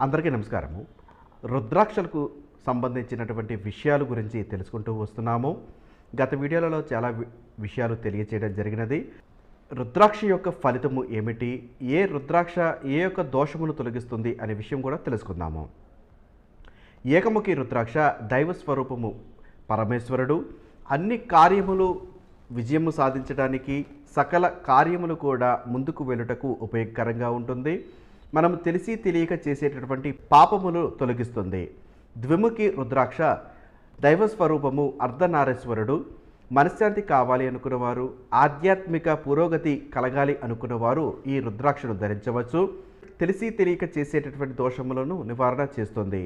అందరికీ నమస్కారము. రుద్రాక్షలకు సంబంధించినటువంటి విషయాల గురించి తెలుసుకుంటూ వస్తున్నాము. గత వీడియోలలో చాలా వి- విషయాలు తెలియచేయడం జరిగినది. రుద్రాక్ష యొక్క ఫలితము ఏమిటి? ఏ రుద్రాక్ష ఏ యొక్క దోషమును తొలగిస్తుంది అనే విషయం కూడా తెలుసుకుందాము. ఏకముఖి రుద్రాక్ష దైవ స్వరూపము పరమేశ్వరుడు. అన్ని కార్యములు విజయము సాధించడానికి సకల కార్యములు కూడా ముందుకు వెళ్ళుటకు ఉపయోగకరంగా ఉంటుంది. మనం తెలిసి తెలియక చేసేటటువంటి పాపములు తొలగిస్తుంది. ద్విముఖి రుద్రాక్ష దైవ స్వరూపము అర్ధనారేశ్వరుడు మనశ్శాంతి కావాలి అనుకున్నవారు ఆధ్యాత్మిక పురోగతి కలగాలి అనుకున్నవారు ఈ రుద్రాక్షను ధరించవచ్చు. తెలిసి తెలియక చేసేటటువంటి దోషములను నివారణ చేస్తుంది.